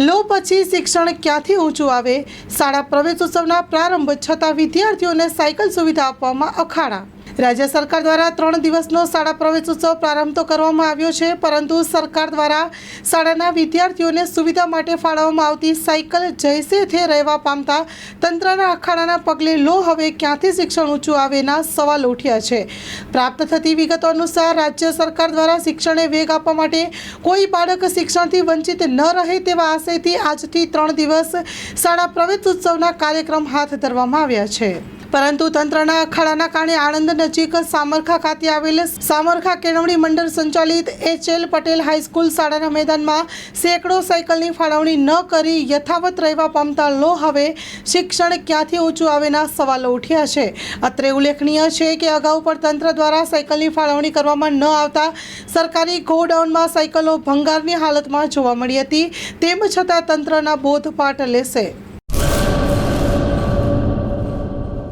લો પછી શિક્ષણ ક્યાંથી ઊંચું આવે? શાળા પ્રવેશોત્સવના પ્રારંભ છતાં વિદ્યાર્થીઓને સાયકલ સુવિધા આપવામાં અખાડા. રાજ્ય સરકાર દ્વારા ત્રણ દિવસનો શાળા પ્રવેશ ઉત્સવ પ્રારંભ તો કરવામાં આવ્યો છે, પરંતુ સરકાર દ્વારા શાળાના વિદ્યાર્થીઓને સુવિધા માટે ફાળવવામાં આવતી સાયકલ જૈસે થે રહેવા પામતા તંત્રના અખાડાના પગલે લો હવે ક્યાંથી શિક્ષણ ઊંચું આવેના સવાલ ઉઠ્યા છે. પ્રાપ્ત થતી વિગતો અનુસાર રાજ્ય સરકાર દ્વારા શિક્ષણને વેગ આપવા માટે કોઈ બાળક શિક્ષણથી વંચિત ન રહે તેવા આશયથી આજથી ત્રણ દિવસ શાળા પ્રવેશ ઉત્સવના કાર્યક્રમ હાથ ધરવામાં આવ્યા છે. પરંતુ તંત્રના અખાડાના કારણે આણંદ નજીક સામરખા ખાતે આવેલ સામરખા કેળવણી મંડળ સંચાલિત એચ એલ પટેલ હાઈસ્કૂલ શાળાના મેદાનમાં સેંકડો સાયકલની ફાળવણી ન કરી યથાવત રહેવા પામતા લો હવે શિક્ષણ ક્યાંથી ઊંચું આવેના સવાલો ઉઠ્યા છે. અત્રે ઉલ્લેખનીય છે કે અગાઉ પણ તંત્ર દ્વારા સાયકલની ફાળવણી કરવામાં ન આવતા સરકારી ગોડાઉનમાં સાયકલો ભંગારની હાલતમાં જોવા મળી હતી. તેમ છતાં તંત્રના બોધપાઠ લેશે.